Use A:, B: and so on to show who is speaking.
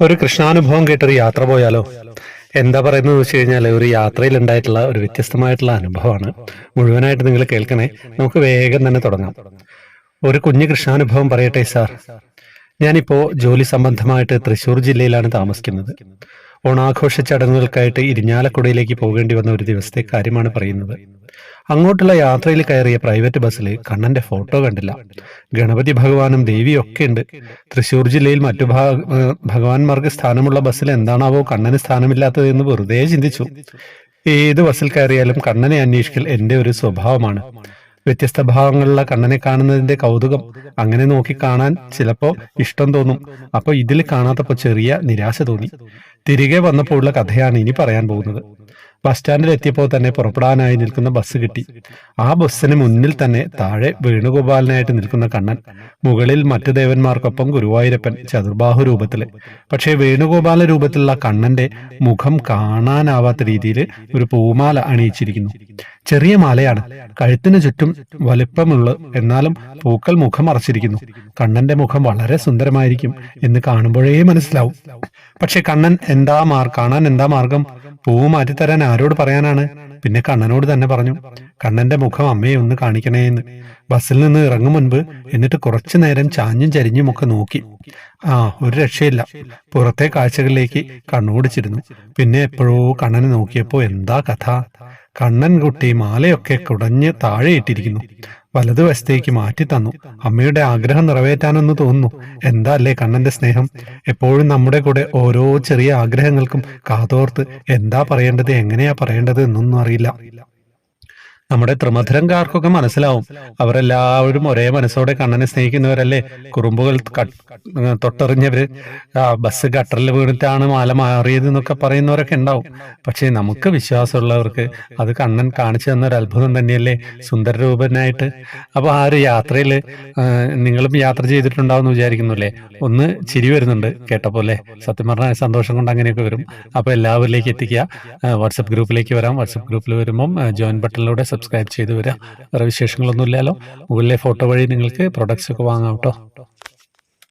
A: ഒരു കൃഷ്ണാനുഭവം കേട്ടൊരു യാത്ര പോയാലോ? എന്താ പറയുന്നത് വെച്ച് കഴിഞ്ഞാൽ ഒരു യാത്രയിൽ ഉണ്ടായിട്ടുള്ള ഒരു വ്യത്യസ്തമായിട്ടുള്ള അനുഭവമാണ്. മുഴുവനായിട്ട് നിങ്ങൾ കേൾക്കണേ. നമുക്ക് വേഗം തന്നെ തുടങ്ങാം. ഒരു കുഞ്ഞു കൃഷ്ണാനുഭവം പറയട്ടെ സാർ. ഞാനിപ്പോ ജോലി സംബന്ധമായിട്ട് തൃശൂർ ജില്ലയിലാണ് താമസിക്കുന്നത്. ഓണാഘോഷ ചടങ്ങുകൾക്കായിട്ട് ഇരിഞ്ഞാലക്കുടയിലേക്ക് പോകേണ്ടി വന്ന ഒരു ദിവസത്തെ കാര്യമാണ് പറയുന്നത്. അങ്ങോട്ടുള്ള യാത്രയിൽ കയറിയ പ്രൈവറ്റ് ബസ്സിൽ കണ്ണന്റെ ഫോട്ടോ കണ്ടില്ല. ഗണപതി ഭഗവാനും ദേവിയും ഒക്കെ ഉണ്ട്. തൃശ്ശൂർ ജില്ലയിൽ മറ്റു ഭഗവാൻമാർക്ക് സ്ഥാനമുള്ള ബസ്സിൽ എന്താണാവോ കണ്ണന് സ്ഥാനമില്ലാത്തത് എന്ന് വെറുതെ ചിന്തിച്ചു. ഏത് ബസ്സിൽ കയറിയാലും കണ്ണനെ അന്വേഷിക്കൽ എന്റെ ഒരു സ്വഭാവമാണ്. വ്യത്യസ്ത ഭാവങ്ങളുള്ള കണ്ണനെ കാണുന്നതിന്റെ കൗതുകം അങ്ങനെ നോക്കി കാണാൻ ചിലപ്പോൾ ഇഷ്ടം തോന്നും. അപ്പോൾ ഇതിൽ കാണാത്തപ്പോൾ ചെറിയ നിരാശ തോന്നി. തിരികെ വന്നപ്പോഴുള്ള കഥയാണ് ഇനി പറയാൻ പോകുന്നത്. ബസ് സ്റ്റാൻഡിൽ എത്തിയപ്പോൾ തന്നെ പുറപ്പെടാനായി നിൽക്കുന്ന ബസ് കിട്ടി. ആ ബസ്സിന് മുന്നിൽ തന്നെ താഴെ വേണുഗോപാലനായിട്ട് നിൽക്കുന്ന കണ്ണൻ മുകളിൽ മറ്റു ദേവന്മാർക്കൊപ്പം ഗുരുവായൂരപ്പൻ ചതുർബാഹു രൂപത്തിൽ. പക്ഷേ വേണുഗോപാല രൂപത്തിലുള്ള കണ്ണന്റെ മുഖം കാണാനാവാത്ത രീതിയിൽ ഒരു പൂമാല അണിയിച്ചിരിക്കുന്നു. ചെറിയ മാലയാണ്. കഴുത്തിന് ചുറ്റും വലിപ്പമുള്ള എന്നാലും പൂക്കൾ മുഖം മറച്ചിരിക്കുന്നു കണ്ണന്റെ മുഖം വളരെ സുന്ദരമായിരിക്കും എന്ന് കാണുമ്പോഴേ മനസ്സിലാവും. പക്ഷെ കണ്ണൻ എന്താ മാർ കാണാൻ എന്താ മാർഗം? പൂവ് മാറ്റിത്തരാൻ ആരോട് പറയാനാണ്? പിന്നെ കണ്ണനോട് തന്നെ പറഞ്ഞു കണ്ണന്റെ മുഖം അമ്മയെ ഒന്ന് കാണിക്കണേന്ന്. ബസ്സിൽ നിന്ന് ഇറങ്ങും മുൻപ് എന്നിട്ട് കുറച്ചു നേരം ചാഞ്ഞും ചരിഞ്ഞും ഒക്കെ നോക്കി. ആ ഒരു രക്ഷയില്ല. പുറത്തെ കാഴ്ചകളിലേക്ക് കണ്ണോടിച്ചിരുന്നു പിന്നെ എപ്പോഴോ കണ്ണനെ നോക്കിയപ്പോ എന്താ കഥ? കണ്ണൻ കുട്ടി മാലയൊക്കെ കുടഞ്ഞ് താഴെ ഇട്ടിരിക്കുന്നു വലതുവശത്തേക്ക് മാറ്റി തന്നു. അമ്മയുടെ ആഗ്രഹം നിറവേറ്റാനെന്ന് തോന്നുന്നു. എന്താ അല്ലേ കണ്ണന്റെ സ്നേഹം? എപ്പോഴും നമ്മുടെ കൂടെ ഓരോ ചെറിയ ആഗ്രഹങ്ങൾക്കും കാതോർത്ത് എന്താ പറയേണ്ടത് എങ്ങനെയാ പറയേണ്ടത് എന്നൊന്നും അറിയില്ല. നമ്മുടെ ത്രിമധുരംകാർക്കൊക്കെ മനസ്സിലാവും. അവരെല്ലാവരും ഒരേ മനസ്സോടെ കണ്ണനെ സ്നേഹിക്കുന്നവരല്ലേ? കുറുമ്പുകൾ തൊട്ടറിഞ്ഞവര് ബസ് ഗട്ടറിൽ വീണിട്ടാണ് മാല മാറിയത് എന്നൊക്കെ പറയുന്നവരൊക്കെ ഉണ്ടാവും. പക്ഷേ നമുക്ക് വിശ്വാസമുള്ളവർക്ക് അത് കണ്ണൻ കാണിച്ചു തന്ന ഒരു അത്ഭുതം തന്നെയല്ലേ? സുന്ദരരൂപനായിട്ട്. അപ്പൊ ആ ഒരു യാത്രയിൽ നിങ്ങളും യാത്ര ചെയ്തിട്ടുണ്ടാവും എന്ന് വിചാരിക്കുന്നു അല്ലേ ഒന്ന് ചിരി വരുന്നുണ്ട് കേട്ടപ്പോലെ സത്യം പറഞ്ഞാൽ സന്തോഷം കൊണ്ട് അങ്ങനെയൊക്കെ വരും. അപ്പോൾ എല്ലാവരിലേക്ക് എത്തിക്കുക. വാട്സപ്പ് ഗ്രൂപ്പിലേക്ക് വരാം. വാട്സപ്പ് ഗ്രൂപ്പിൽ വരുമ്പം ജോയിൻ ബട്ടണിലൂടെ സബ്സ്ക്രൈബ് ചെയ്ത് വരിക. വേറെ വിശേഷങ്ങളൊന്നുമില്ലല്ലോ. മുകളിലെ ഫോട്ടോ വഴി നിങ്ങൾക്ക് പ്രൊഡക്ട്സ് ഒക്കെ വാങ്ങാം കേട്ടോ.